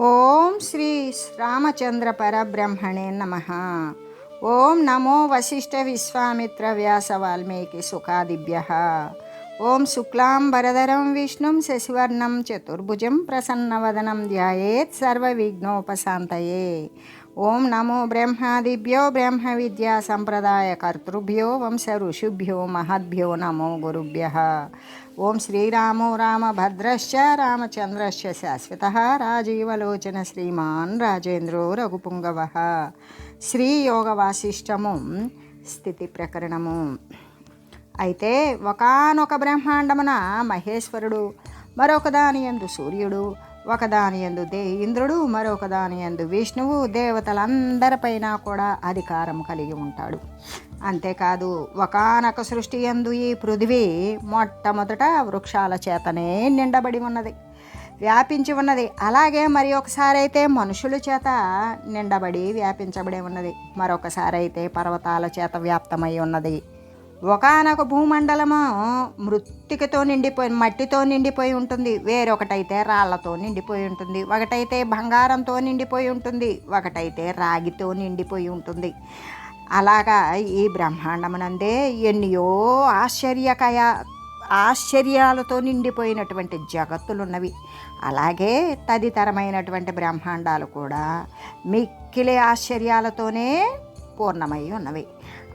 ఓం శ్రీ రామచంద్ర పరబ్రహ్మణే నమ. ఓం నమో వశిష్ఠ విశ్వామిత్ర వ్యాస వాల్మీకి సుఖాదిభ్య. ఓం శుక్లాం వరదరం విష్ణుం శశివర్ణం చతుర్భుజం ప్రసన్నవదనం ధ్యాయేత్ సర్వవిఘ్నోపశాంతయే. ఓం నమో బ్రహ్మాదిభ్యో బ్రహ్మ విద్యా సంప్రదాయ కర్తృభ్యో వంశ ఋషిభ్యో మహద్భ్యో నమో గురుభ్య. ఓం శ్రీరామో రామభద్రశ్చ రామచంద్రశ్చ శాశ్వత. రాజీవలోచన శ్రీమాన్ రాజేంద్రో రఘుపుంగవ. శ్రీయోగ వాసిష్టము స్థితి ప్రకరణము. అయితే ఒకానొక బ్రహ్మాండమున మహేశ్వరుడు మరొక దాని యందు సూర్యుడు ఒకదాని యందు దే ఇంద్రుడు మరొక దాని యందు విష్ణువు. దేవతలందరిపైన కూడా అధికారం కలిగి ఉంటాడు. అంతేకాదు ఒకనొక సృష్టి యందు ఈ పృథివీ మొట్టమొదట వృక్షాల చేతనే నిండబడి ఉన్నది. వ్యాపించి ఉన్నది. అలాగే మరి ఒకసారి అయితే మనుషుల చేత నిండబడి వ్యాపించబడి ఉన్నది. మరొకసారి అయితే పర్వతాల చేత వ్యాప్తమై ఉన్నది. ఒకనొక భూమండలము మృత్తికతో నిండిపోయి మట్టితో నిండిపోయి ఉంటుంది. వేరొకటైతే రాళ్ళతో నిండిపోయి ఉంటుంది. ఒకటైతే బంగారంతో నిండిపోయి ఉంటుంది. ఒకటైతే రాగితో నిండిపోయి ఉంటుంది. అలాగా ఈ బ్రహ్మాండమునందే ఎన్నో ఆశ్చర్యకయ ఆశ్చర్యాలతో నిండిపోయినటువంటి జగత్తులున్నవి. అలాగే తదితరమైనటువంటి బ్రహ్మాండాలు కూడా మిక్కిలి ఆశ్చర్యాలతోనే పూర్ణమై ఉన్నవి.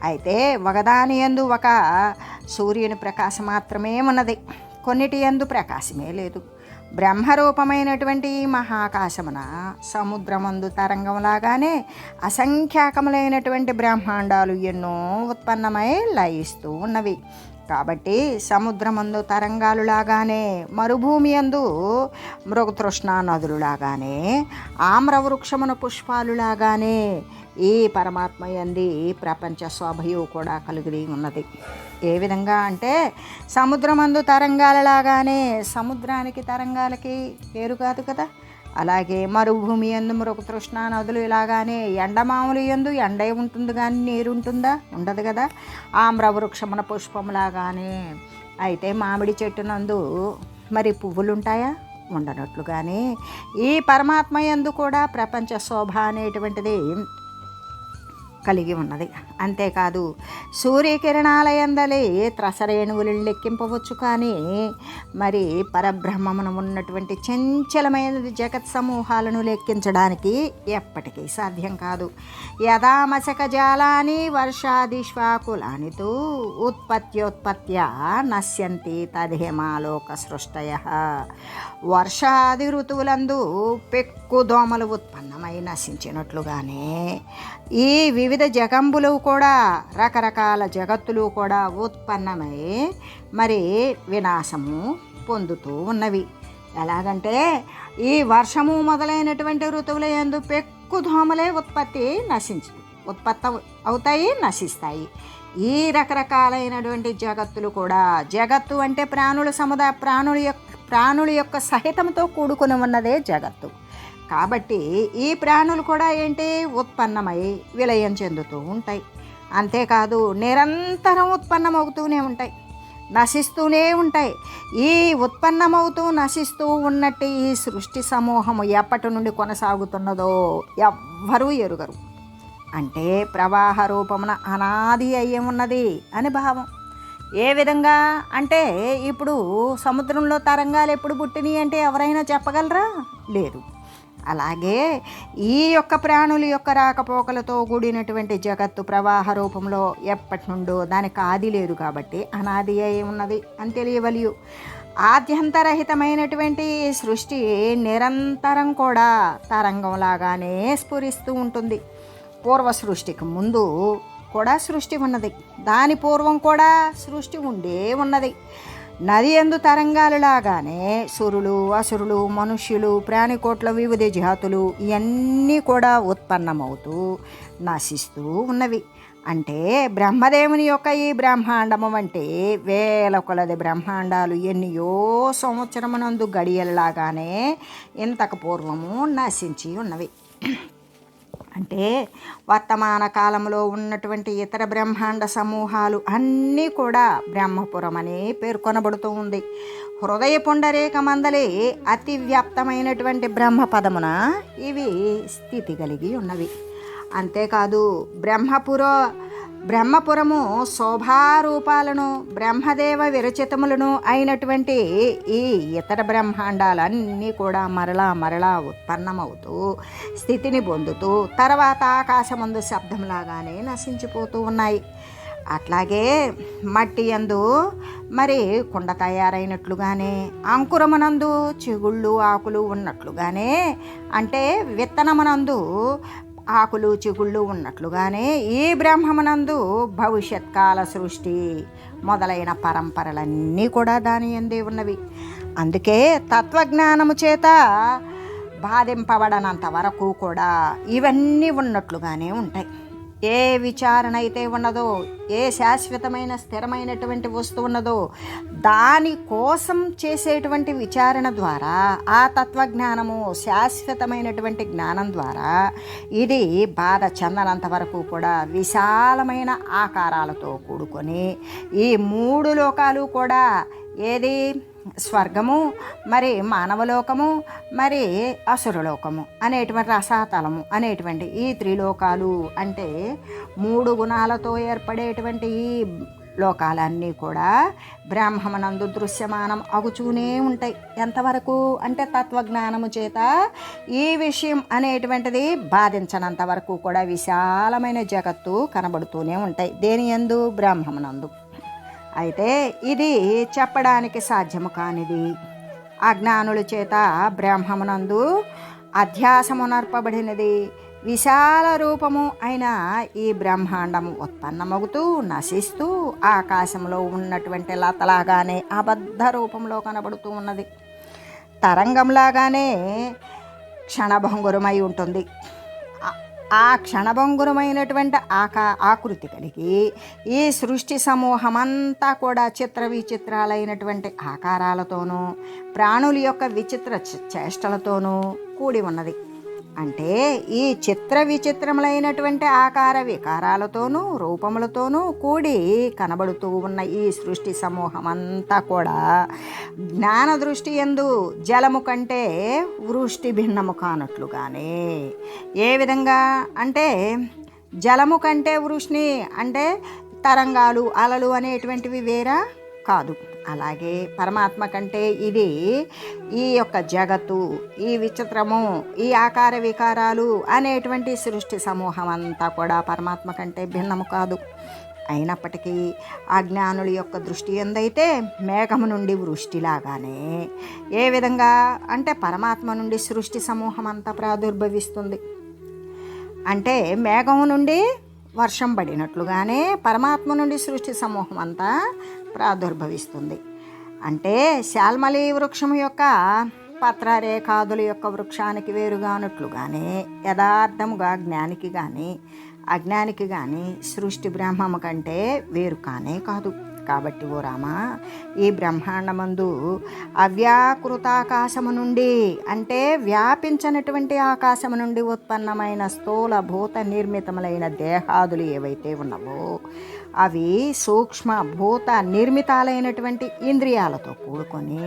అయితే ఒకదాని ఎందు ఒక సూర్యుని ప్రకాశం మాత్రమే ఉన్నది. కొన్నిటి ఎందు ప్రకాశమే లేదు. బ్రహ్మరూపమైనటువంటి ఈ మహాకాశమున సముద్రమందు తరంగంలాగానే అసంఖ్యాకములైనటువంటి బ్రహ్మాండాలు ఎన్నో ఉత్పన్నమై లయిస్తూ ఉన్నవి. కాబట్టి సముద్రమందు తరంగాలులాగానే మరుభూమి అందు మృగతృష్ణా నదులులాగానే ఆమ్రవృక్షమున పుష్పాలులాగానే ఈ పరమాత్మ ఎంది ప్రపంచ శోభయు కూడా కలిగి ఉన్నది. ఏ విధంగా అంటే సముద్రమందు తరంగాలలాగానే సముద్రానికి తరంగాలకి పేరు కాదు కదా. అలాగే మరుభూమి ఎందు మరొక తృష్ణా నదులు ఇలాగానే ఎండమాములు ఎందు ఎండే ఉంటుంది కానీ నీరు ఉంటుందా? ఉండదు కదా. ఆమ్రవృక్షమున పుష్పంలాగానే అయితే మామిడి చెట్టు నందు మరి పువ్వులు ఉంటాయా ఉండనట్లుగానే ఈ పరమాత్మ ఎందు కూడా ప్రపంచ శోభ అనేటువంటిది కలిగి ఉన్నది. అంతేకాదు సూర్యకిరణాలయందలే త్రసరేణువులు లెక్కింపవచ్చు కానీ మరి పరబ్రహ్మమును ఉన్నటువంటి చంచలమైన జగత్ సమూహాలను లెక్కించడానికి ఎప్పటికీ సాధ్యం కాదు. యథామశక జాలాని వర్షాదిశ్వాకులానితూ ఉత్పత్యోత్పత్య నశ్యంతి తదేమాలోక సృష్టయ. వర్షాది ఋతువులందు పెక్కు దోమలు ఉత్పన్నమై నశించినట్లుగానే ఈ వివిధ జగంబులు కూడా రకరకాల జగత్తులు కూడా ఉత్పన్నమై మరి వినాశము పొందుతూ ఉన్నవి. ఎలాగంటే ఈ వర్షము మొదలైనటువంటి ఋతువుల ఎందు పెక్కు దోమలే ఉత్పత్తి నశించి ఉత్పత్తి అవుతాయి నశిస్తాయి. ఈ రకరకాలైనటువంటి జగత్తులు కూడా జగత్తు అంటే ప్రాణుల సముదాయ ప్రాణుల యొక్క ప్రాణుల యొక్క సహితంతో కూడుకుని ఉన్నదే జగత్తు. కాబట్టి ఈ ప్రాణులు కూడా ఏంటి? ఉత్పన్నమై విలయం చెందుతూ ఉంటాయి. అంతేకాదు నిరంతరం ఉత్పన్నమవుతూనే ఉంటాయి. నశిస్తూనే ఉంటాయి. ఈ ఉత్పన్నమవుతూ నశిస్తూ ఉన్నట్టు ఈ సృష్టి సమూహము ఎప్పటి నుండి కొనసాగుతున్నదో ఎవ్వరూ ఎరుగరు. అంటే ప్రవాహ రూపమున అనాది అయ్యి ఉన్నది అని భావం. ఏ విధంగా? అంటే ఇప్పుడు సముద్రంలో తరంగాలు ఎప్పుడు పుట్టినాయి అంటే ఎవరైనా చెప్పగలరా? లేదు. అలాగే ఈ యొక్క ప్రాణుల యొక్క రాకపోకలతో కూడినటువంటి జగత్తు ప్రవాహ రూపంలో ఎప్పటి నుండో దానికి ఆది లేదు కాబట్టి అనాది అయి ఉన్నది అని తెలియవలియు. ఆద్యంతరహితమైనటువంటి సృష్టి నిరంతరం కూడా తరంగంలాగానే స్ఫురిస్తూ ఉంటుంది. పూర్వ సృష్టికి ముందు కూడా సృష్టి ఉన్నది. దాని పూర్వం కూడా సృష్టి ఉండే ఉన్నది. నది ఎందు తరంగాలులాగానే సురులు అసురులు మనుష్యులు ప్రాణికోట్ల వివిధ జాతులు ఇవన్నీ కూడా ఉత్పన్నమవుతూ నశిస్తూ ఉన్నవి. అంటే బ్రహ్మదేవుని యొక్క ఈ బ్రహ్మాండము అంటే వేల కొలది బ్రహ్మాండాలు ఎన్నయో సంవత్సరమునందు గడియలలాగానే ఇంతకు పూర్వము నశించి ఉన్నవి. అంటే వర్తమాన కాలంలో ఉన్నటువంటి ఇతర బ్రహ్మాండ సమూహాలు అన్నీ కూడా బ్రహ్మపురం అని పేర్కొనబడుతూ ఉంది. హృదయ పుండరేక మందలి అతి వ్యాప్తమైనటువంటి బ్రహ్మపదమున ఇవి స్థితి కలిగి ఉన్నవి. అంతేకాదు బ్రహ్మపుర బ్రహ్మపురము శోభారూపాలను బ్రహ్మదేవ విరచితములను అయినటువంటి ఈ ఇతర బ్రహ్మాండాలన్నీ కూడా మరలా మరలా ఉత్పన్నమవుతూ స్థితిని పొందుతూ తర్వాత ఆకాశమందు శబ్దంలాగానే నశించిపోతూ ఉన్నాయి. అట్లాగే మట్టి యందు మరి కుండ తయారైనట్లుగానే అంకురమునందు చిగుళ్ళు ఆకులు ఉన్నట్లుగానే అంటే విత్తనమునందు ఆకులు చిగుళ్ళు ఉన్నట్లుగానే ఈ బ్రహ్మమునందు భవిష్యత్ కాల సృష్టి మొదలైన పరంపరలన్నీ కూడా దాని ఎందే ఉన్నవి. అందుకే తత్వజ్ఞానము చేత బాధింపబడనంత వరకు కూడా ఇవన్నీ ఉన్నట్లుగానే ఉంటాయి. ఏ విచారణ అయితే ఉన్నదో ఏ శాశ్వతమైన స్థిరమైనటువంటి వస్తువు ఉన్నదో దాని కోసం చేసేటువంటి విచారణ ద్వారా ఆ తత్వజ్ఞానము శాశ్వతమైనటువంటి జ్ఞానం ద్వారా ఇది బాధ చెందనంత వరకు కూడా విశాలమైన ఆకారాలతో కూడుకొని ఈ మూడు లోకాలు కూడా ఏది స్వర్గము మరి మానవలోకము మరి అసురలోకము అనేటువంటి రసాతలము అనేటువంటి ఈ త్రిలోకాలు అంటే మూడు గుణాలతో ఏర్పడేటువంటి ఈ లోకాలన్నీ కూడా బ్రాహ్మణందు దృశ్యమానం అగుచూనే ఉంటాయి. ఎంతవరకు అంటే తత్వజ్ఞానము చేత ఈ విషయం అనేటువంటిది బాధించనంత వరకు కూడా విశాలమైన జగత్తు కనబడుతూనే ఉంటాయి. దేని ఎందు బ్రాహ్మణందు అయితే ఇది చెప్పడానికి సాధ్యము కానిది. అజ్ఞానుల చేత బ్రహ్మమునందు అధ్యాసమునర్పబడినది. విశాల రూపము అయిన ఈ బ్రహ్మాండము ఉత్పన్నమవుతూ నశిస్తూ ఆకాశంలో ఉన్నటువంటి లతలాగానే అబద్ధ రూపంలో కనబడుతూ ఉన్నది. తరంగంలాగానే క్షణభంగురమై ఉంటుంది. ఆ క్షణభంగురమైనటువంటి ఆకా ఆకృతి కలిగి ఈ సృష్టి సమూహమంతా కూడా చిత్ర విచిత్రాలైనటువంటి ఆకారాలతోనూ ప్రాణుల యొక్క విచిత్ర చేష్టలతోనూ కూడి ఉన్నది. అంటే ఈ చిత్ర విచిత్రములైనటువంటి ఆకార వికారాలతోనూ రూపములతోనూ కూడి కనబడుతూ ఉన్న ఈ సృష్టి సమూహం అంతా కూడా జ్ఞాన దృష్టి ఎందు జలము కంటే వృష్టి భిన్నము కానట్లుగానే. ఏ విధంగా? అంటే జలము కంటే వృష్ణి అంటే తరంగాలు అలలు అనేటువంటివి వేరా? కాదు. అలాగే పరమాత్మ కంటే ఇది ఈ యొక్క జగత్తు ఈ విచిత్రము ఈ ఆకార వికారాలు అనేటువంటి సృష్టి సమూహం అంతా కూడా పరమాత్మ కంటే భిన్నము కాదు. అయినప్పటికీ ఆ జ్ఞానుల యొక్క దృష్టి ఎందైతే మేఘము నుండి వృష్టిలాగానే ఏ విధంగా అంటే పరమాత్మ నుండి సృష్టి సమూహం అంతా ప్రాదుర్భవిస్తుంది. అంటే మేఘం నుండి వర్షం పడినట్లుగానే పరమాత్మ నుండి సృష్టి సమూహం అంతా ప్రాదుర్భవిస్తుంది. అంటే శాల్మలి వృక్షం యొక్క పత్రరేఖాదుల యొక్క వృక్షానికి వేరుగానట్లుగానే యథార్థముగా జ్ఞానికి కానీ అజ్ఞానికి కానీ సృష్టి బ్రహ్మము కంటే వేరు కానే కాదు. కాబట్టి ఓ రామా ఈ బ్రహ్మాండమందు అవ్యాకృతాకాశము నుండి అంటే వ్యాపించినటువంటి ఆకాశము నుండి ఉత్పన్నమైన స్థూల భూత నిర్మితములైన దేహాదులు ఏవైతే ఉన్నవో అవి సూక్ష్మ భూత నిర్మితాలైనటువంటి ఇంద్రియాలతో కూడుకొని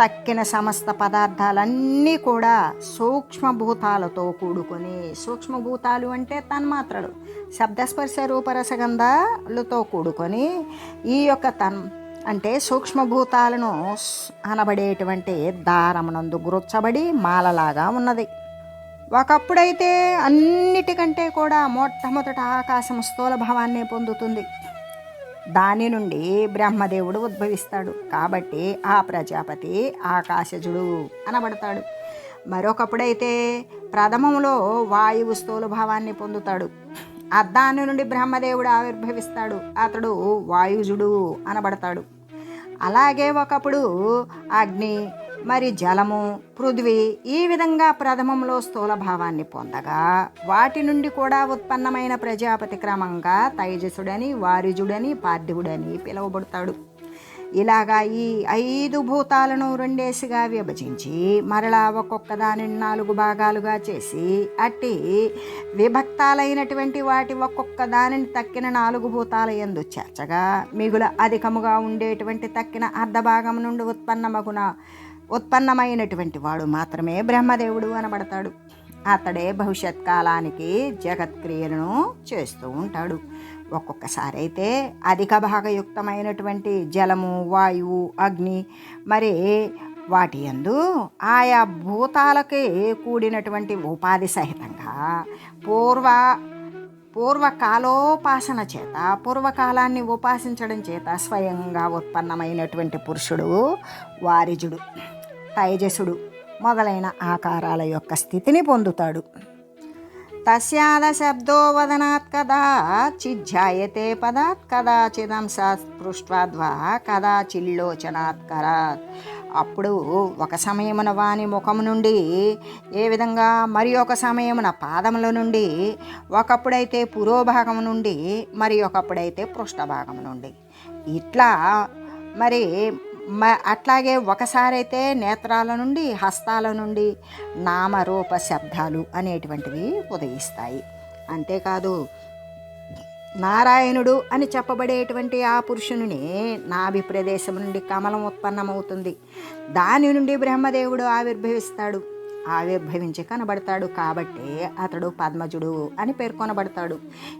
తక్కిన సమస్త పదార్థాలన్నీ కూడా సూక్ష్మభూతాలతో కూడుకొని సూక్ష్మభూతాలు అంటే తన్మాత్రలు శబ్దస్పర్శ రూపరసగంధాలతో కూడుకొని ఈ యొక్క తన్ అంటే సూక్ష్మభూతాలను అనబడేటువంటి దారమునందు గురొచ్చబడి మాలలాగా ఉన్నది. ఒకప్పుడైతే అన్నిటికంటే కూడా మొట్టమొదట ఆకాశం స్థూల భావాన్ని పొందుతుంది. దాని నుండి బ్రహ్మదేవుడు ఉద్భవిస్తాడు. కాబట్టి ఆ ప్రజాపతి ఆకాశజుడు అనబడతాడు. మరొకప్పుడైతే ప్రథమంలో వాయువు స్థూల భావాన్ని పొందుతాడు. అద్దాని నుండి బ్రహ్మదేవుడు ఆవిర్భవిస్తాడు. అతడు వాయుజుడు అనబడతాడు. అలాగే ఒకప్పుడు అగ్ని మరి జలము పృథ్వీ ఈ విధంగా ప్రథమంలో స్థూల భావాన్ని పొందగా వాటి నుండి కూడా ఉత్పన్నమైన ప్రజాపతి క్రమంగా తైజసుడని వారిజుడని పార్థివుడని పిలువబడతాడు. ఇలాగా ఈ ఐదు భూతాలను రెండేసిగా విభజించి మరలా ఒక్కొక్క దానిని నాలుగు భాగాలుగా చేసి అట్టి విభక్తాలైనటువంటి వాటి ఒక్కొక్క దానిని తక్కిన నాలుగు భూతాల ఎందు చేర్చగా మిగుల అధికముగా ఉండేటువంటి తక్కిన అర్ధభాగం నుండి ఉత్పన్నమగున ఉత్పన్నమైనటువంటి వాడు మాత్రమే బ్రహ్మదేవుడు అనబడతాడు. అతడే భవిష్యత్ కాలానికి జగత్క్రియలను చేస్తూ ఉంటాడు. ఒక్కొక్కసారి అయితే అధిక భాగయుక్తమైనటువంటి జలము వాయువు అగ్ని మరి వాటి యందు ఆయా భూతాలకే కూడినటువంటి ఉపాధి సహితంగా పూర్వ పూర్వకాలోపాసన చేత పూర్వకాలాన్ని ఉపాసించడం చేత స్వయంగా ఉత్పన్నమైనటువంటి పురుషుడు వారిజుడు. తైజసుడు మొదలైన ఆకారాల యొక్క స్థితిని పొందుతాడు. తస్యాద శబ్దో వదనాత్ కదా చిజ్జాయతే పదాత్ కదాచిదంసా స్పృష్ట్వాద్వా కదా చిల్లోచనాత్ కరాత్. అప్పుడు ఒక సమయమున వాని ముఖము నుండి ఏ విధంగా మరి ఒక సమయమున పాదముల నుండి ఒకప్పుడైతే పురోభాగం నుండి మరి ఒకప్పుడైతే పృష్ఠభాగం నుండి. ఇట్లా మరి మ అట్లాగే ఒకసారైతే నేత్రాల నుండి హస్తాల నుండి నామరూప శబ్దాలు అనేటువంటివి ఉదయిస్తాయి. అంతేకాదు నారాయణుడు అని చెప్పబడేటువంటి ఆ పురుషుని నాభి ప్రదేశం నుండి కమలం ఉత్పన్నమవుతుంది. దాని నుండి బ్రహ్మదేవుడు ఆవిర్భవిస్తాడు. ఆవిర్భవించి కనబడతాడు కాబట్టి అతడు పద్మజుడు అని పేర్కొనబడతాడు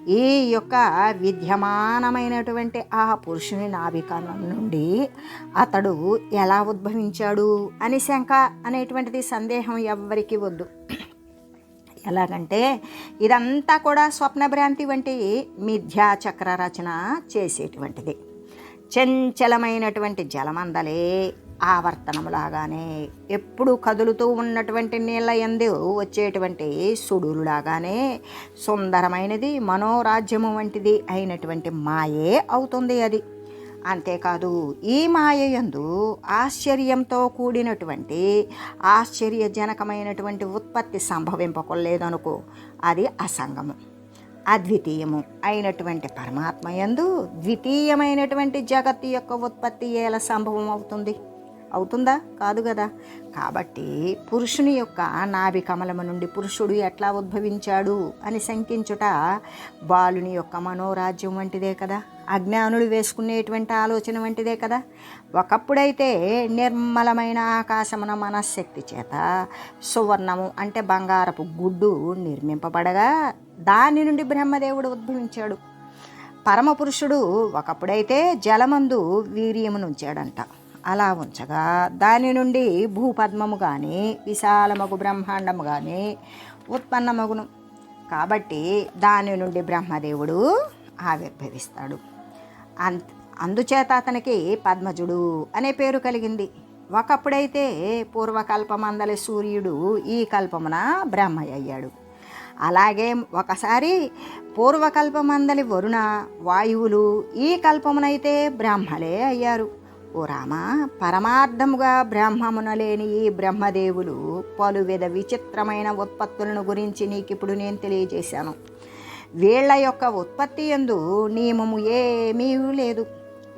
ఈ యొక్క విద్యమానమైనటువంటి ఆ పురుషుని నాభికాలం నుండి అతడు ఎలా ఉద్భవించాడు అని శంక అనేటువంటిది సందేహం ఎవ్వరికీ వద్దు. ఎలాగంటే ఇదంతా కూడా స్వప్నభ్రాంతి వంటి మిథ్యా చక్ర రచన చేసేటువంటిది. చంచలమైనటువంటి జలమందలే ఆవర్తనములాగానే ఎప్పుడు కదులుతూ ఉన్నటువంటి నీళ్ళ ఎందు వచ్చేటువంటి సుడులాగానే సుందరమైనది మనోరాజ్యము వంటిది అయినటువంటి మాయే అవుతుంది అది. అంతేకాదు ఈ మాయయందు ఆశ్చర్యంతో కూడినటువంటి ఆశ్చర్యజనకమైనటువంటి ఉత్పత్తి సంభవింపకలేదనుకో అది అసంగము. అద్వితీయము అయినటువంటి పరమాత్మయందు ద్వితీయమైనటువంటి జగత్తు యొక్క ఉత్పత్తి ఎలా సంభవం అవుతుంది? అవుతుందా? కాదు కదా. కాబట్టి పురుషుని యొక్క నాభి కమలము నుండి పురుషుడు ఎట్లా ఉద్భవించాడు అని శంకించుట బాలుని యొక్క మనోరాజ్యం వంటిదే కదా. అజ్ఞానులు వేసుకునేటువంటి ఆలోచన వంటిదే కదా. ఒకప్పుడైతే నిర్మలమైన ఆకాశమున మనశ్శక్తి చేత సువర్ణము అంటే బంగారపు గుడ్డు నిర్మింపబడగా దాని నుండి బ్రహ్మదేవుడు ఉద్భవించాడు. పరమపురుషుడు ఒకప్పుడైతే జలమందు వీర్యమునుంచాడంట అలా ఉంచగా దాని నుండి భూపద్మము కానీ విశాలమగు బ్రహ్మాండము కానీ ఉత్పన్నమగును. కాబట్టి దాని నుండి బ్రహ్మదేవుడు ఆవిర్భవిస్తాడు. అంత అందుచేత అతనికి పద్మజుడు అనే పేరు కలిగింది. ఒకప్పుడైతే పూర్వకల్పమందలి సూర్యుడు ఈ కల్పమున బ్రహ్మ అయ్యాడు అలాగే ఒకసారి పూర్వకల్పమందలి వరుణ వాయువులు ఈ కల్పమునైతే బ్రహ్మలే అయ్యారు. ఓ రామ పరమార్థముగా బ్రహ్మమున లేని ఈ బ్రహ్మదేవులు పలువిధ విచిత్రమైన ఉత్పత్తులను గురించి నీకు ఇప్పుడు నేను తెలియజేశాను. వీళ్ళ యొక్క ఉత్పత్తి ఎందు నియమము ఏమీ లేదు.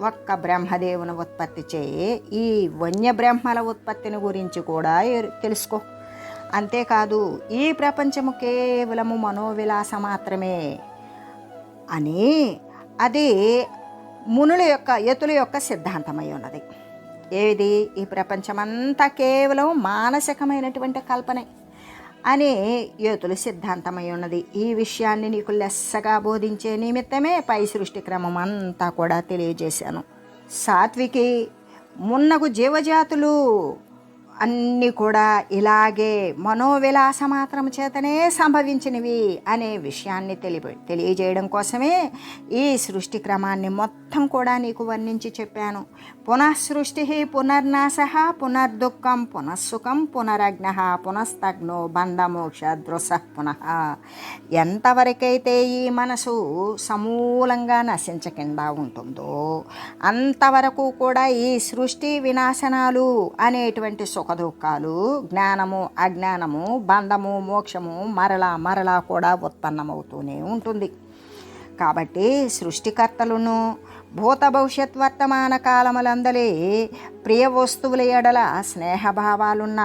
ఒక్క బ్రహ్మదేవుని ఉత్పత్తి చే ఈ వన్య బ్రహ్మల ఉత్పత్తిని గురించి కూడా ఎరు- తెలుసుకో. అంతేకాదు ఈ ప్రపంచము కేవలము మనోవిలాస మాత్రమే అని అది మునుల యొక్క యతుల యొక్క సిద్ధాంతమై ఉన్నది. ఏది? ఈ ప్రపంచమంతా కేవలం మానసికమైనటువంటి కల్పనే అని యోతులు సిద్ధాంతమై ఉన్నది. ఈ విషయాన్ని నీకు లెస్సగా బోధించే నిమిత్తమే పై సృష్టి క్రమం అంతా కూడా తెలియజేశాను. సాత్వికి మున్నగు జీవజాతులు అన్నీ కూడా ఇలాగే మనోవిలాస మాత్రం చేతనే సంభవించినవి అనే విషయాన్ని తెలియ తెలియజేయడం కోసమే ఈ సృష్టి క్రమాన్ని మొత్తం కూడా నీకు వర్ణించి చెప్పాను. పునఃసృష్టి పునర్నాశ పునర్దుఃఖం పునఃసుఖం పునరగ్న పునస్తగ్నో బంధమోక్ష దృశ పునః. ఎంతవరకైతే ఈ మనసు సమూలంగా నశించకుండా ఉంటుందో అంతవరకు కూడా ఈ సృష్టి వినాశనాలు అనేటువంటి సుఖదుఖాలు జ్ఞానము అజ్ఞానము బంధము మోక్షము మరలా మరలా కూడా ఉత్పన్నమవుతూనే ఉంటుంది. కాబట్టి సృష్టికర్తలను భూత భవిష్యత్ వర్తమాన కాలములందలి ప్రియ వస్తువుల ఎడల స్నేహభావాలున్న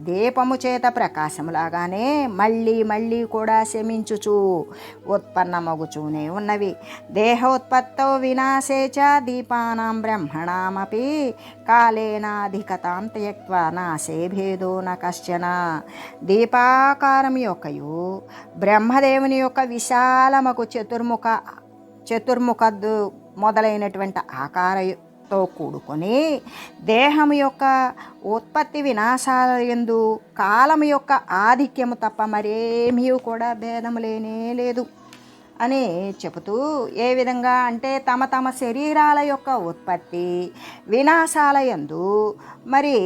దీపము చేత ప్రకాశములాగానే మళ్ళీ మళ్ళీ కూడా శమించుచు ఉత్పన్నమగుచూనే ఉన్నవి. దేహోత్పత్తో వినాశే చ దీపానాం బ్రహ్మణామపి కాలేనాధికతాం త్యక్వా నాశే భేదో న కశ్చన. దీపాకారం యొక్కయు బ్రహ్మదేవుని యొక్క విశాలమకు చతుర్ముఖ చతుర్ముఖద్దు మొదలైనటువంటి ఆకారతో కూడుకొని దేహం యొక్క ఉత్పత్తి వినాశాల ఎందు కాలం యొక్క ఆధిక్యము తప్ప మరేమీ కూడా భేదం లేనే లేదు అని చెబుతూ ఏ విధంగా అంటే తమ తమ శరీరాల యొక్క ఉత్పత్తి వినాశాల ఎందు మరి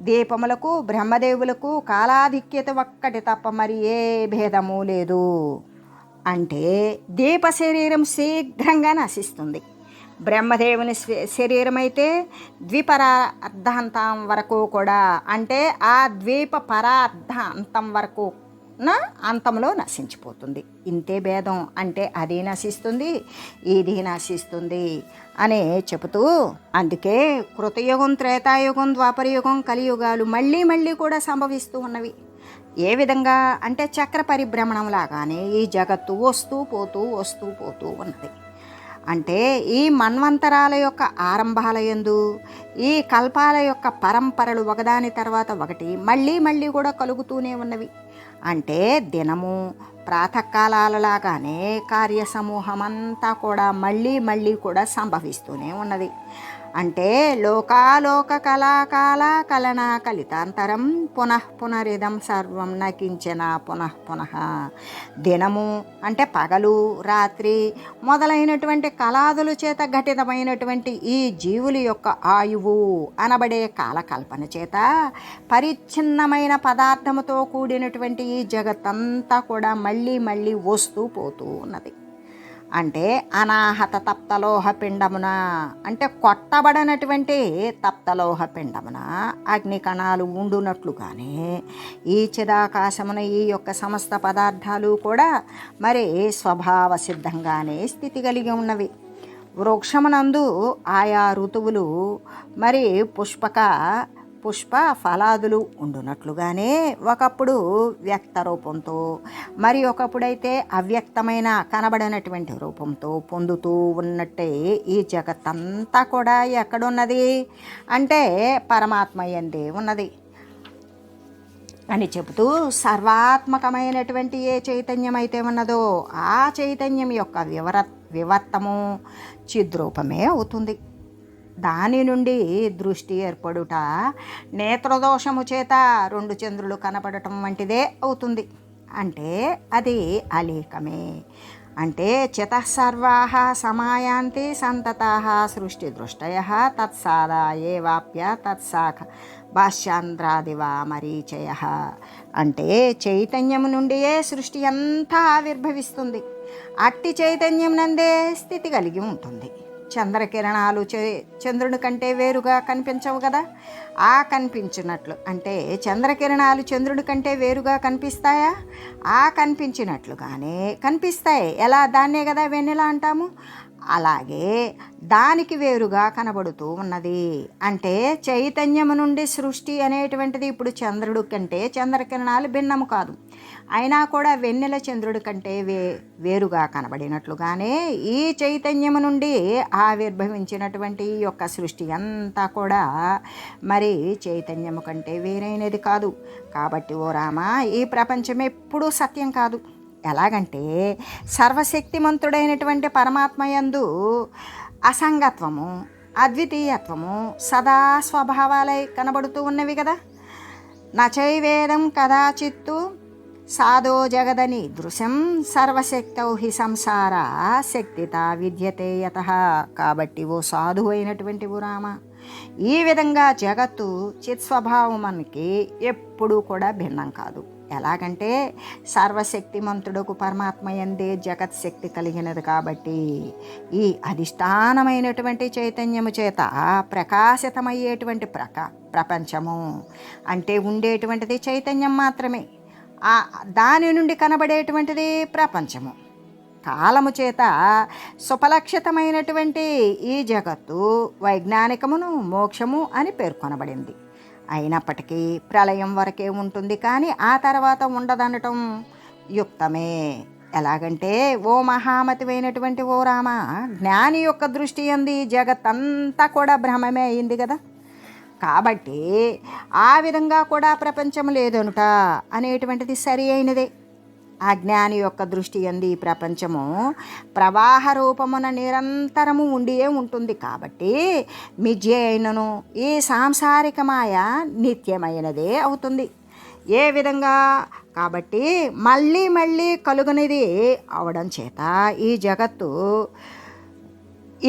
దీపములకు బ్రహ్మదేవులకు కాలాధిక్యత ఒక్కటి తప్ప మరి ఏ భేదము లేదు. అంటే దీప శరీరం శీఘ్రంగా నశిస్తుంది. బ్రహ్మదేవుని శ- శరీరం అయితే ద్విపరార్ధాంతం వరకు కూడా అంటే ఆ ద్వీప పరార్ధాంతం వరకు నా అంతంలో నశించిపోతుంది. ఇంతే భేదం అంటే అది నశిస్తుంది ఇది నశిస్తుంది అని చెబుతూ అందుకే కృతయుగం త్రేతాయుగం ద్వాపరయుగం కలియుగాలు మళ్ళీ మళ్ళీ కూడా సంభవిస్తూ ఉన్నవి. ఏ విధంగా అంటే చక్ర పరిభ్రమణం లాగానే ఈ జగత్తు వస్తూ పోతూ వస్తూ పోతూ ఉన్నది. అంటే ఈ మన్వంతరాల యొక్క ఆరంభాల ఎందు ఈ కల్పాల యొక్క పరంపరలు ఒకదాని తర్వాత ఒకటి మళ్ళీ మళ్ళీ కూడా కలుగుతూనే ఉన్నవి. అంటే దినము ప్రాతకాలాలలాగానే కార్యసమూహమంతా కూడా మళ్ళీ మళ్ళీ కూడా సంభవిస్తూనే ఉన్నది. అంటే లోకాలోక కళాకాల కలన కలితాంతరం పునః పునరిదం సర్వం నకించిన పునః పునః. దినము అంటే పగలు రాత్రి మొదలైనటువంటి కళాదుల చేత ఘటితమైనటువంటి ఈ జీవుల యొక్క ఆయువు అనబడే కాలకల్పన చేత పరిచ్ఛిన్నమైన పదార్థముతో కూడినటువంటి ఈ జగత్తంతా కూడా మళ్ళీ మళ్ళీ వస్తూ పోతూ ఉన్నది. అంటే అనాహత తప్తలోహ పిండమున అంటే కొట్టబడనటువంటి తప్తలోహ పిండమున అగ్ని కణాలు ఉండునట్లుగానే ఈ చిదాకాశమున ఈ యొక్క సమస్త పదార్థాలు కూడా మరి స్వభావ సిద్ధంగానే స్థితి కలిగి ఉన్నవి. వృక్షమునందు ఆయా ఋతువులు మరి పుష్పక పుష్ప ఫలాదులు ఉండునట్లుగానే ఒకప్పుడు వ్యక్త రూపంతో మరి ఒకప్పుడైతే అవ్యక్తమైన కనబడినటువంటి రూపంతో పొందుతూ ఉన్నట్టే ఈ జగత్తంతా కూడా ఎక్కడున్నది? అంటే పరమాత్మ ఎందే ఉన్నది. అని చెబుతూ సర్వాత్మకమైనటువంటి ఏ చైతన్యం అయితే ఉన్నదో ఆ చైతన్యం యొక్క వివర వివర్తము చిద్రూపమే అవుతుంది. దాని నుండి దృష్టి ఏర్పడుట నేత్రదోషము చేత రెండు చంద్రులు కనపడటం వంటిదే అవుతుంది. అంటే అది అలేకమే. అంటే చిత సమాయాంతి సంతతా సృష్టి దృష్టయ తత్సాదా ఏ వాప్య తత్సాఖ భాష్యాంధ్రాదివా మరీచయ. అంటే చైతన్యము నుండియే సృష్టి అంతా ఆవిర్భవిస్తుంది. అట్టి చైతన్యం నందే స్థితి కలిగి ఉంటుంది. చంద్రకిరణాలు చంద్రుని కంటే వేరుగా కనిపించవు కదా? ఆ కనిపించినట్లు. అంటే చంద్రకిరణాలు చంద్రుడి కంటే వేరుగా కనిపిస్తాయా? ఆ కనిపించినట్లుగానే కనిపిస్తాయి. ఎలా? దాన్నే కదా వెన్నెల అంటాము. అలాగే దానికి వేరుగా కనబడుతూ ఉన్నది. అంటే చైతన్యము నుండి సృష్టి అనేటువంటిది ఇప్పుడు చంద్రుడు కంటే చంద్రకిరణాలు భిన్నము కాదు. అయినా కూడా వెన్నెల చంద్రుడి కంటే వే వేరుగా కనబడినట్లుగానే ఈ చైతన్యము నుండి ఆవిర్భవించినటువంటి ఈ యొక్క సృష్టి అంతా కూడా మరి చైతన్యము కంటే వేరైనది కాదు. కాబట్టి ఓ రామ ఈ ప్రపంచం ఎప్పుడూ సత్యం కాదు. ఎలాగంటే సర్వశక్తిమంతుడైనటువంటి పరమాత్మయందు అసంగత్వము అద్వితీయత్వము సదా స్వభావాలై కనబడుతూ ఉన్నవి కదా. నచైవేదం కదాచిత్తు సాధో జగదని దృశ్యం సర్వశక్తౌ హి సంసార శక్తిత విద్యతే యత కాబట్టి ఓ సాధు అయినటువంటి ఓ రామ ఈ విధంగా జగత్తు చిత్స్వభావమునికి ఎప్పుడూ కూడా భిన్నం కాదు. ఎలాగంటే సర్వశక్తిమంతుడుకు పరమాత్మ ఎందే జగత్ శక్తి కలిగినది కాబట్టి ఈ అధిష్టానమైనటువంటి చైతన్యము చేత ప్రకాశితమయ్యేటువంటి ప్రకా ప్రపంచము అంటే ఉండేటువంటిది చైతన్యం మాత్రమే. దాని నుండి కనబడేటువంటిది ప్రపంచము. కాలము చేత సుపలక్షితమైనటువంటి ఈ జగత్తు వైజ్ఞానికమును మోక్షము అని పేర్కొనబడింది అయినప్పటికీ ప్రళయం వరకే ఉంటుంది కానీ ఆ తర్వాత ఉండదనటం యుక్తమే. ఎలాగంటే ఓ మహామతివైనటువంటి ఓ రామ జ్ఞాని యొక్క దృష్టి అంది జగత్తంతా కూడా భ్రమమే అయింది కదా. కాబట్టి ఆ విధంగా కూడా ప్రపంచం లేదనుట అనేటువంటిది సరి అయినదే. ఆ జ్ఞాని యొక్క దృష్టి అంది ఈ ప్రపంచము ప్రవాహ రూపమున నిరంతరము ఉండియే ఉంటుంది కాబట్టి మిజ్య అయినను ఈ సాంసారిక మాయ నిత్యమైనదే అవుతుంది. ఏ విధంగా? కాబట్టి మళ్ళీ మళ్ళీ కలుగునిది అవడం చేత ఈ జగత్తు.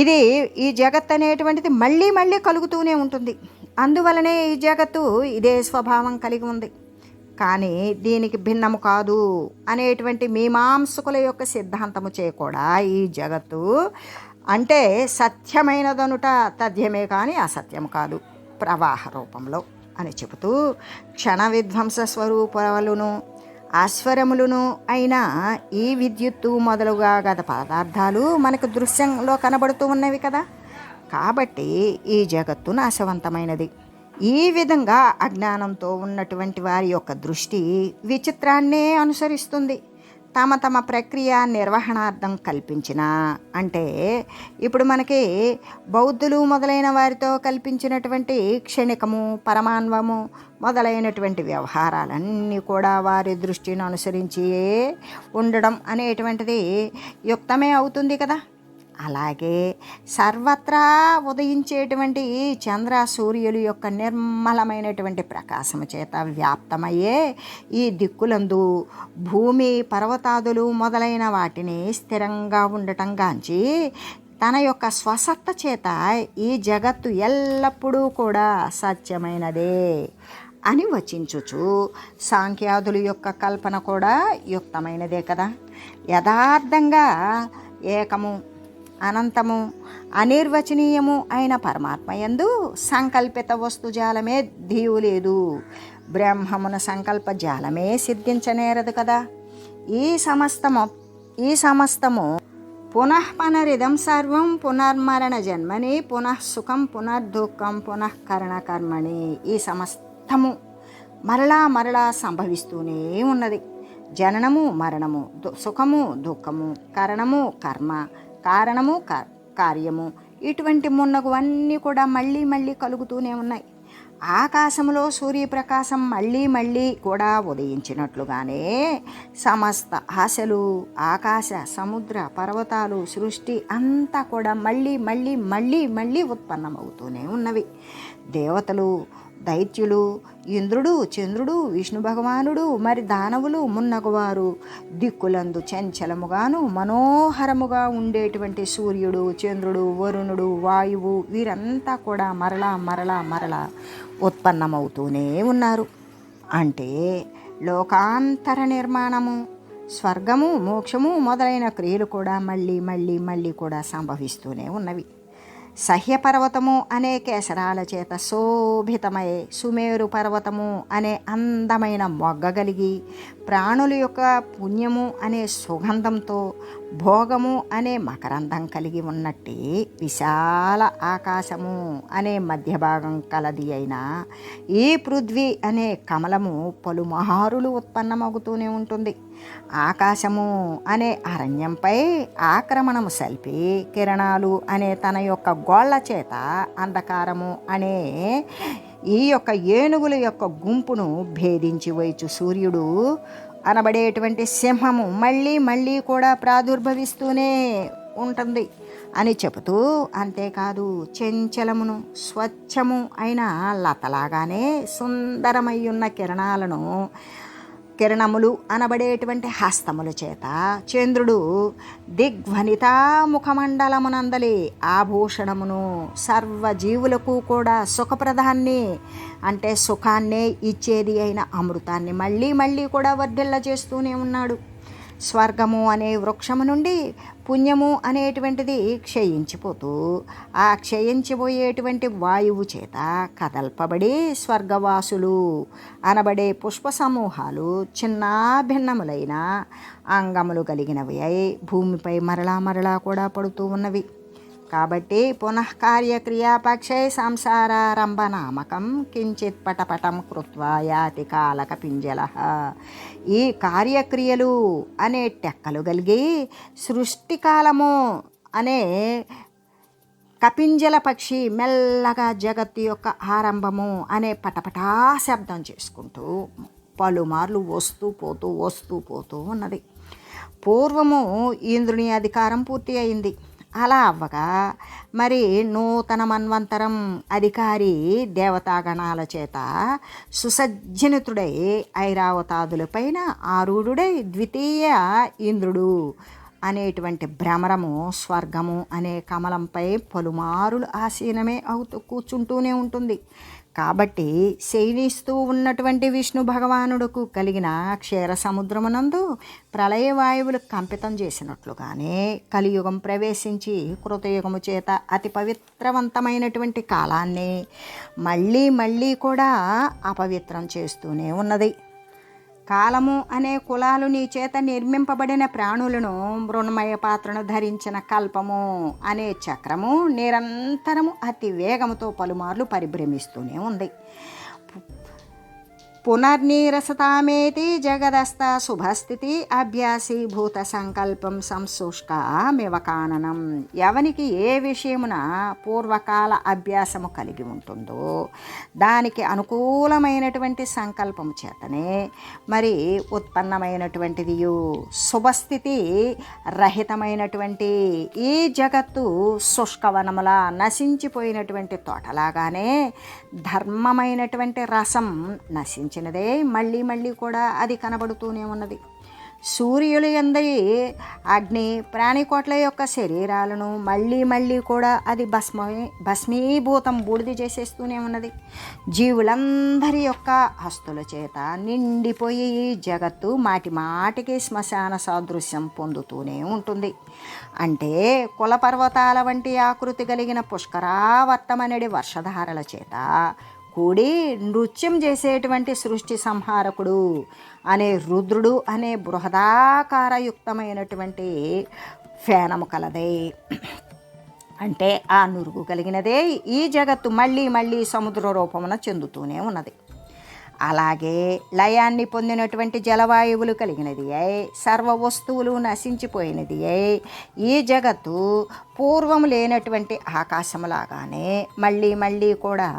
ఇది ఈ జగత్ అనేటువంటిది మళ్ళీ మళ్ళీ కలుగుతూనే ఉంటుంది. అందువలనే ఈ జగత్తు ఇదే స్వభావం కలిగి ఉంది. కానీ దీనికి భిన్నము కాదు అనేటువంటి మీమాంసకుల యొక్క సిద్ధాంతము చే కూడా ఈ జగత్తు అంటే సత్యమైనదనుట తథ్యమే కానీ అసత్యం కాదు. ప్రవాహ రూపంలో అని చెబుతూ క్షణ విధ్వంస స్వరూపాలను ఆశ్వరములను అయిన ఈ విద్యుత్తు మొదలుగా గత పదార్థాలు మనకు దృశ్యంలో కనబడుతూ ఉన్నవి కదా. కాబట్టి ఈ జగత్తు నాశవంతమైనది. ఈ విధంగా అజ్ఞానంతో ఉన్నటువంటి వారి యొక్క దృష్టి విచిత్రాన్నే అనుసరిస్తుంది. తమ తమ ప్రక్రియ నిర్వహణార్థం కల్పించిన అంటే ఇప్పుడు మనకి బౌద్ధులు మొదలైన వారితో కల్పించినటువంటి క్షణికము పరమాన్వము మొదలైనటువంటి వ్యవహారాలన్నీ కూడా వారి దృష్టిని అనుసరించి ఉండడం అనేటువంటిది యుక్తమే అవుతుంది కదా. అలాగే సర్వత్రా ఉదయించేటువంటి ఈ చంద్ర సూర్యులు యొక్క నిర్మలమైనటువంటి ప్రకాశము చేత వ్యాప్తమయ్యే ఈ దిక్కులందు భూమి పర్వతాదులు మొదలైన వాటిని స్థిరంగా ఉండటం గాంచి తన యొక్క స్వసత్త చేత ఈ జగత్తు ఎల్లప్పుడూ కూడా సత్యమైనదే అని వచించుచు సాంఖ్యాదుల యొక్క కల్పన కూడా యుక్తమైనదే కదా. యథార్థంగా ఏకము అనంతము అనిర్వచనీయము అయిన పరమాత్మ యందు సంకల్పిత వస్తుజాలమే ధీవు లేదు బ్రహ్మమున సంకల్ప జాలమే సిద్ధించనేరదు కదా. ఈ సమస్తము ఈ సమస్తము పునః పునరిదం సర్వం పునర్మరణ జన్మని పునః సుఖం పునర్దుఃఖం పునః కరణ కర్మణి ఈ సమస్తము మరలా మరలా సంభవిస్తూనే ఉన్నది. జననము మరణము దు- సుఖము దుఃఖము కరణము కర్మ కారణము కార్యము. ఇటువంటి మున్నగువన్నీ కూడా మళ్ళీ మళ్ళీ కలుగుతూనే ఉన్నాయి. ఆకాశంలో సూర్యప్రకాశం మళ్ళీ మళ్ళీ కూడా ఉదయించినట్లుగానే సమస్త ఆశలు ఆకాశ సముద్ర పర్వతాలు సృష్టి అంతా కూడా మళ్ళీ మళ్ళీ మళ్ళీ మళ్ళీ ఉత్పన్నమవుతూనే ఉన్నవి. దేవతలు దైత్యులు ఇంద్రుడు చంద్రుడు విష్ణు భగవానుడు మరి దానవులు మున్నగవారు దిక్కులందు చంచలముగాను మనోహరముగా ఉండేటువంటి సూర్యుడు చంద్రుడు వరుణుడు వాయువు వీరంతా కూడా మరలా మరలా మరలా ఉత్పన్నమవుతూనే ఉన్నారు. అంటే లోకాంతర నిర్మాణము స్వర్గము మోక్షము మొదలైన క్రియలు కూడా మళ్ళీ మళ్ళీ మళ్ళీ కూడా సంభవిస్తూనే ఉన్నవి. సహ్యపర్వతము అనే కేసరాల చేత శోభితమై సుమేరు పర్వతము అనే అందమైన మొగ్గ కలిగి ప్రాణుల యొక్క పుణ్యము అనే సుగంధంతో భోగము అనే మకరంధం కలిగి ఉన్నట్టి విశాల ఆకాశము అనే మధ్య భాగం కలది అయిన ఈ పృథ్వీ అనే కమలము పలుమహారులు ఉత్పన్నమవుతూనే ఉంటుంది. ఆకాశము అనే అరణ్యంపై ఆక్రమణము సల్పి కిరణాలు అనే తన యొక్క గోళ్ళ చేత అంధకారము అనే ఈ యొక్క ఏనుగుల యొక్క గుంపును భేదించి వైచు సూర్యుడు. అనబడేటువంటి సింహము మళ్ళీ మళ్ళీ కూడా ప్రాదుర్భవిస్తూనే ఉంటుంది అని చెబుతూ అంతేకాదు చెంచలమును స్వచ్ఛము అయిన లతలాగానే సుందరమయ్యున్న కిరణాలను కిరణములు అనబడేటువంటి హస్తముల చేత చంద్రుడు దిగ్వనితా ముఖమండలమునందలి ఆభూషణమును సర్వజీవులకు కూడా సుఖప్రదాన్ని అంటే సుఖాన్నే ఇచ్చేది అయిన అమృతాన్ని మళ్ళీ మళ్ళీ కూడా వర్ధిల్ల చేస్తూనే ఉన్నాడు. స్వర్గము అనే వృక్షము నుండి పుణ్యము అనేటువంటిది క్షయించిపోతూ ఆ క్షయించిపోయేటువంటి వాయువు చేత కదల్పబడి స్వర్గవాసులు అనబడే పుష్ప సమూహాలు చిన్నాభిన్నములైన అంగములు కలిగినవి అయి భూమిపై మరలా మరలా కూడా పడుతూ ఉన్నవి. కాబట్టి పునఃకార్యక్రియాపక్షే సంసారారంభనామకం కించిత్ పటపటం కృత్వా యాతి కాలక పింజల ఈ కార్యక్రియలు అనే టెక్కలు కలిగి సృష్టికాలము అనే కపింజల పక్షి మెల్లగా జగత్తు యొక్క ఆరంభము అనే పటపటా శబ్దం చేసుకుంటూ పలుమార్లు వస్తూ పోతూ వస్తూ పోతూ ఉన్నది. పూర్వము ఇంద్రుని అధికారం పూర్తి అయింది. అలా అవ్వగా మరి నూతన మన్వంతరం అధికారి దేవతాగణాల చేత సుసజ్జనితుడై ఐరావతాదులపైన ఆరూఢుడై ద్వితీయ ఇంద్రుడు అనేటువంటి భ్రమరము స్వర్గము అనే కమలంపై పలుమారులు ఆసీనమే అవుతూ కూర్చుంటూనే ఉంటుంది. కాబట్టి శయనిస్తూ ఉన్నటువంటి విష్ణు భగవానుడుకు కలిగిన క్షీర సముద్రమునందు ప్రళయ వాయువులు కంపితం చేసినట్లుగానే కలియుగం ప్రవేశించి కృతయుగము చేత అతి పవిత్రవంతమైనటువంటి కాలాన్ని మళ్ళీ మళ్ళీ కూడా అపవిత్రం చేస్తూనే ఉన్నది. కాలము అనే కులాలు నీ చేత నిర్మింపబడిన ప్రాణులను మృణమయ పాత్రను ధరించిన కల్పము అనే చక్రము నిరంతరము అతి వేగముతో పలుమార్లు పరిభ్రమిస్తూనే ఉంది. పునర్నీరసతామేతి జగదస్త శుభస్థితి అభ్యాసీభూత సంకల్పం సంశుష్కమివ కాననం ఎవనికి ఏ విషయమున పూర్వకాల అభ్యాసము కలిగి ఉంటుందో దానికి అనుకూలమైనటువంటి సంకల్పం చేతనే మరి ఉత్పన్నమైనటువంటిది శుభస్థితి రహితమైనటువంటి ఈ జగత్తు శుష్కవనములా నశించిపోయినటువంటి తోటలాగానే ధర్మమైనటువంటి రసం నశించినదే మళ్ళీ మళ్ళీ కూడా అది కనబడుతూనే ఉన్నది. సూర్యులు ఎందయి అగ్ని ప్రాణికోట్ల యొక్క శరీరాలను మళ్ళీ మళ్ళీ కూడా అది భస్మ భస్మీభూతం బూడిద చేసేస్తూనే ఉన్నది. జీవులందరి యొక్క హస్తుల చేత నిండిపోయి ఈ జగత్తు మాటి మాటికి శ్మశాన సాదృశ్యం పొందుతూనే ఉంటుంది. అంటే కుల పర్వతాల వంటి ఆకృతి కలిగిన పుష్కరావర్తమనడి వర్షధారల చేత కూడి నృత్యం చేసేటువంటి సృష్టి సంహారకుడు అనే రుద్రుడు అనే బృహదాకారయుక్తమైనటువంటి ఫేనము కలదే. అంటే ఆ నురుగు కలిగినదే ఈ జగత్తు మళ్ళీ మళ్ళీ సముద్ర రూపమున చెందుతూనే ఉన్నది. అలాగే లయాన్ని పొందినటువంటి జలవాయువులు కలిగినది అయి సర్వ వస్తువులు నశించిపోయినది అయి ఈ జగత్తు పూర్వం లేనటువంటి ఆకాశంలాగానే మళ్ళీ మళ్ళీ కూడా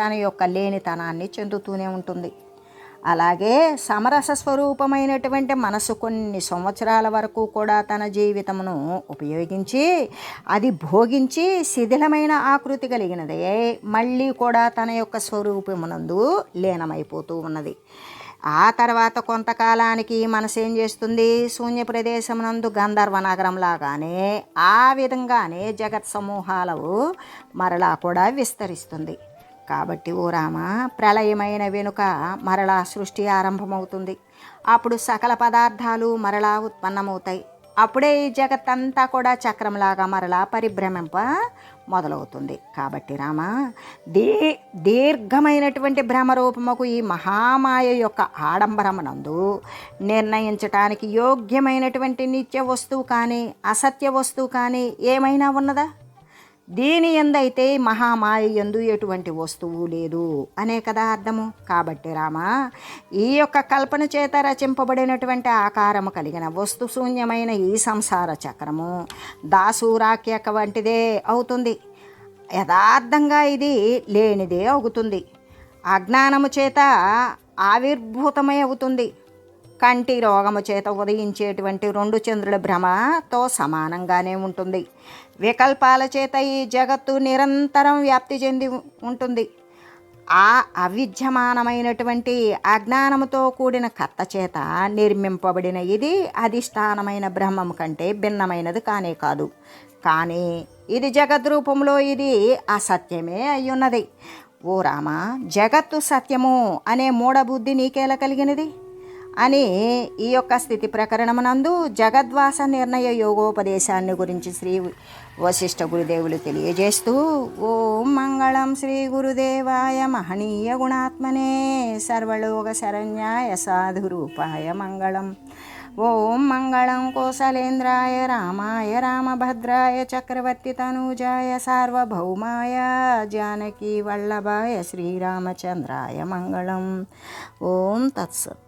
తన యొక్క లేనితనాన్ని చెందుతూనే ఉంటుంది. అలాగే సమరస స్వరూపమైనటువంటి మనసు కొన్ని సంవత్సరాల వరకు కూడా తన జీవితమును ఉపయోగించి అది భోగించి శిథిలమైన ఆకృతి కలిగినదే. మళ్ళీ కూడా తన యొక్క స్వరూపమునందు లీనమైపోతూ ఉన్నది. ఆ తర్వాత కొంతకాలానికి మనసు ఏం చేస్తుంది? శూన్య ప్రదేశమునందు గంధర్వ నగరం లాగానే ఆ విధంగానే జగత్ సమూహాలు మరలా కూడా విస్తరిస్తుంది. కాబట్టి ఓ రామ ప్రళయమైన వెనుక మరలా సృష్టి ఆరంభమవుతుంది. అప్పుడు సకల పదార్థాలు మరలా ఉత్పన్నమవుతాయి. అప్పుడే ఈ జగత్తంతా కూడా చక్రంలాగా మరలా పరిభ్రమింప మొదలవుతుంది. కాబట్టి రామ దీ దీర్ఘమైనటువంటి భ్రమరూపముకు ఈ మహామాయ యొక్క ఆడంబరమునందు నిర్ణయించటానికి యోగ్యమైనటువంటి నిత్య వస్తువు కానీ అసత్య వస్తువు కానీ ఏమైనా ఉన్నదా? దీని ఎందైతే మహామాయ ఎందు ఎటువంటి వస్తువు లేదు? అనే కదా అర్థము. కాబట్టి రామా ఈ యొక్క కల్పన చేత రచింపబడినటువంటి ఆకారము కలిగిన వస్తు శూన్యమైన ఈ సంసార చక్రము దాసూరాఖ్యక వంటిదే అవుతుంది. యథార్థంగా ఇది లేనిదే అవుతుంది. అజ్ఞానము చేత ఆవిర్భూతమై అవుతుంది. కంటి రోగము చేత ఉదయించేటువంటి రెండు చంద్రుల భ్రమతో సమానంగానే ఉంటుంది. వికల్పాల చేత ఈ జగత్తు నిరంతరం వ్యాప్తి చెంది ఉంటుంది. ఆ అవిద్యమానమైనటువంటి అజ్ఞానముతో కూడిన కర్త చేత నిర్మింపబడిన ఇది అధిష్టానమైన బ్రహ్మము కంటే భిన్నమైనది కానే కాదు. కానీ ఇది జగద్రూపంలో ఇది అసత్యమే అయ్యున్నది. ఓ రామ జగత్తు సత్యము అనే మూఢబుద్ధి నీకేలా కలిగినది? అని ఈ యొక్క స్థితి ప్రకరణమునందు జగద్వాస నిర్ణయ యోగోపదేశాన్ని గురించి శ్రీ వశిష్ఠ గురుదేవులు తెలియజేస్తూ ఓం మంగళం శ్రీ గురుదేవాయ మహనీయ గుణాత్మనే సర్వలోక శరణ్యాయ సాధురూపాయ మంగళం. ఓం మంగళం కోసలేంద్రాయ రామాయ రామభద్రాయ చక్రవర్తి తనూజాయ సార్వభౌమాయ జానకీ వల్లభాయ శ్రీరామచంద్రాయ మంగళం. ఓం తత్సత్